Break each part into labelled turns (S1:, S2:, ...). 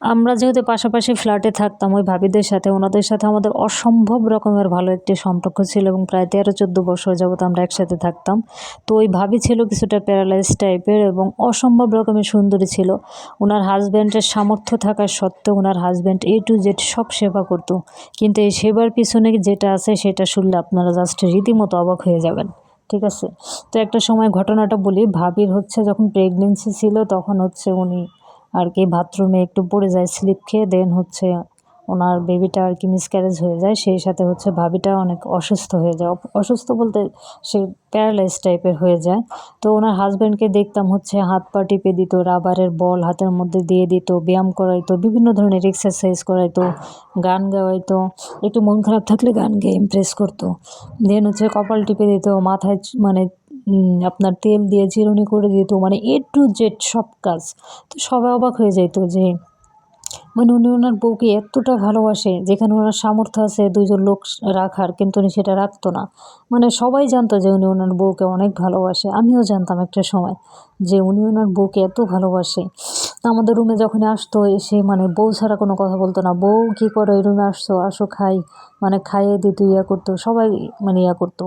S1: আমরা যেহেতু পাশাপাশি ফ্ল্যাটে থাকতাম, ওই ভাবিদের সাথে, ওনাদের সাথে আমাদের অসম্ভব রকমের ভালো একটি সম্পর্ক ছিল এবং প্রায় তেরো, চোদ্দ বছর যাবত আমরা একসাথে থাকতাম। তো ওই ভাবি ছিল কিছুটা প্যারালাইজ টাইপের এবং অসম্ভব রকমের সুন্দরী ছিল। ওনার হাজব্যান্ডের সামর্থ্য থাকা সত্ত্বেও ওনার হাজব্যান্ড এ টু জেড সব সেবা করতো। কিন্তু এই সেবার পিছনে যেটা আছে সেটা শুনলে আপনারা জাস্ট রীতিমতো অবাক হয়ে যাবেন। ঠিক আছে? তো একটা সময় ঘটনাটা বলি, ভাবির হচ্ছে যখন প্রেগনেন্সি ছিল তখন হচ্ছে উনি আর কি বাথরুমে একটু পড়ে যায় স্লিপ খেয়ে দেন হচ্ছে ওনার বেবিটা আর কি মিসক্যারেজ হয়ে যায়, সেই সাথে হচ্ছে ভাবিটা অনেক অসুস্থ হয়ে যায়। অসুস্থ বলতে সে প্যারালাইজ টাইপের হয়ে যায়। তো ওনার হাজব্যান্ডকে দেখতাম হচ্ছে হাত পা টিপে দিত রাবারের বল হাতের মধ্যে দিয়ে দিত, ব্যায়াম করাইতো, বিভিন্ন ধরনের এক্সারসাইজ করাইতো, গান গাওয়াইতো, একটু মন খারাপ থাকলে গান গেয়ে ইমপ্রেস করতো। দেন হচ্ছে কপাল টিপে দিত, মাথায় মানে আপনার তেল দিয়ে জিরুনি করে দিত মানে এ টু জেড সব কাজ। তো সবাই অবাক হয়ে যেত যে মানে উনি ওনার বউকে এতটা ভালোবাসে, যেখানে ওনার সামর্থ্য আছে দুজন লোক রাখার, কিন্তু উনি সেটা রাখতো না। মানে সবাই জানতো যে উনি ওনার বউকে অনেক ভালোবাসে। আমিও জানতাম একটা সময় যে উনি ওনার বউকে এত ভালোবাসে। আমাদের রুমে যখনই আসতো, এসে মানে বউ ছাড়া কোনো কথা বলতো না। বউ কী করে ওই রুমে আসছো? আসো, খাই। মানে খাইয়ে দিত ইয়া করতো। সবাই মানে ইয়া করতো।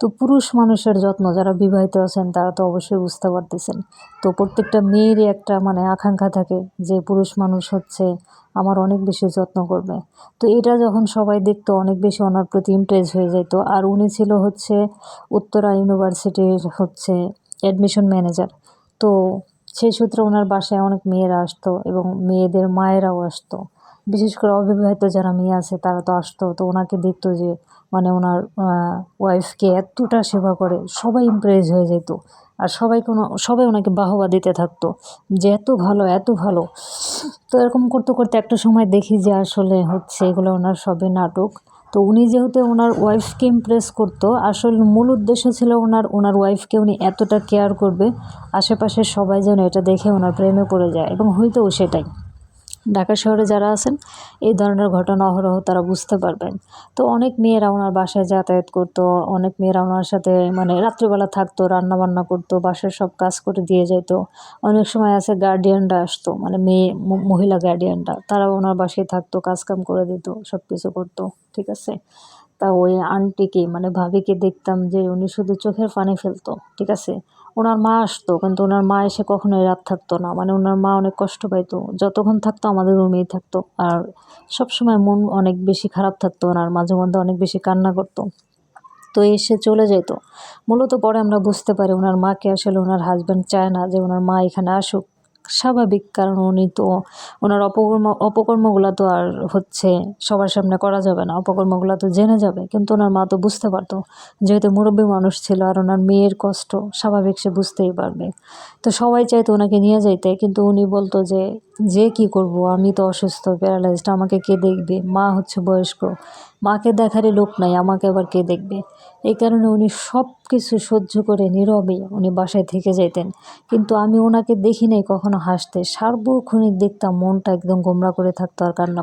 S1: তো পুরুষ মানুষের যত্ন, যারা বিবাহিত আছেন, তারা তো অবশ্যই বুঝতে পারতেছেন। তো প্রত্যেকটা মেয়েরই একটা মানে আকাঙ্ক্ষা থাকে যে পুরুষ মানুষ হচ্ছে আমার অনেক বেশি যত্ন করবে। তো এটা যখন সবাই দেখতো, অনেক বেশি ওনার প্রতি ইমপ্রেস হয়ে যেত আর উনি ছিল হচ্ছে উত্তরা ইউনিভার্সিটির হচ্ছে অ্যাডমিশন ম্যানেজার তো সেই সূত্রে ওনার বাসায় অনেক মেয়েরা আসতো এবং মেয়েদের মায়েরাও আসতো। বিশেষ করে অবিবাহিত যারা মেয়ে আছে, তারা তো আসতো। তো ওনাকে দেখতো যে মানে ওনার ওয়াইফকে এতটা সেবা করে, সবাই ইমপ্রেস হয়ে যেত। আর সবাই কোনো, সবাই ওনাকে বাহবা দিতে থাকতো যে, এত ভালো এত ভালো। তো এরকম করতে করতে একটা সময় দেখি যে, আসলে হচ্ছে এগুলো ওনার সবই নাটক। তো উনি যেহেতু ওনার ওয়াইফকে ইমপ্রেস করতো, আসল মূল উদ্দেশ্য ছিল ওনার ওনার ওয়াইফকে উনি এতটা কেয়ার করবে, আশেপাশের সবাই যেন এটা দেখে ওনার প্রেমে পড়ে যায় এবং হইতেও সেটাই। ঢাকা শহরে যারা আছেন, এই ধরনের ঘটনা অহরহ তারা বুঝতে পারবেন। তো অনেক মেয়েরা ওনার বাসায় যাতায়াত করতো, অনেক মেয়েরা ওনার সাথে মানে রাত্রিবেলা থাকতো রান্না বান্না করতো, বাসার সব কাজ করে দিয়ে যেত অনেক সময় আছে গার্ডিয়ানরা আসতো মানে মেয়ে মহিলা গার্ডিয়ানরা তারা ওনার বাসায় থাকতো, কাজকাম করে দিত সব কিছু করতো, ঠিক আছে? তা ওই আন্টিকে মানে ভাবিকে দেখতাম যে উনি শুধু চোখের পানি ফেলতো, ঠিক আছে? ওনার মা আসতো, কিন্তু ওনার মা এসে কখনোই রাত থাকতো না। মানে ওনার মা অনেক কষ্ট পাইতো। যতক্ষণ থাকতো আমাদের রুমেই থাকতো। আর সবসময় মন অনেক বেশি খারাপ থাকতো ওনার, মাঝে মধ্যে অনেক বেশি কান্না করতো। তো এসে চলে যেত। মূলত পরে আমরা বুঝতে পারি ওনার মাকে আসলে ওনার হাজব্যান্ড চায় না যে ওনার মা এখানে আসুক। স্বাভাবিক, কারণ উনি তো ওনার অপকর্ম, অপকর্মগুলো তো আর হচ্ছে সবার সামনে করা যাবে না। অপকর্মগুলো তো জেনে যাবে, কিন্তু ওনার মা তো বুঝতে পারতো। যেহেতু মুরব্বী মানুষ ছিল আর ওনার মেয়ের কষ্ট, স্বাভাবিক সে বুঝতেই পারবে। তো সবাই চাইতো ওনাকে নিয়ে যাইতে, কিন্তু উনি বলতো যে যে কি করব? আমি তো অসুস্থ প্যারালাইজড আমাকে কে দেখবে? মা হচ্ছে বয়স্ক, মাকে দেখারই লোক নাই, আমাকে আবার কে দেখবে? এই কারণে উনি সব কিছু সহ্য করে নীরবে, উনি বাসায় থেকে যেতেন কিন্তু আমি ওনাকে দেখি নাই কখনো হাসতে। সার্বক্ষণিক দেখতাম মনটা একদম গোমরা করে থাকতো আর কান্না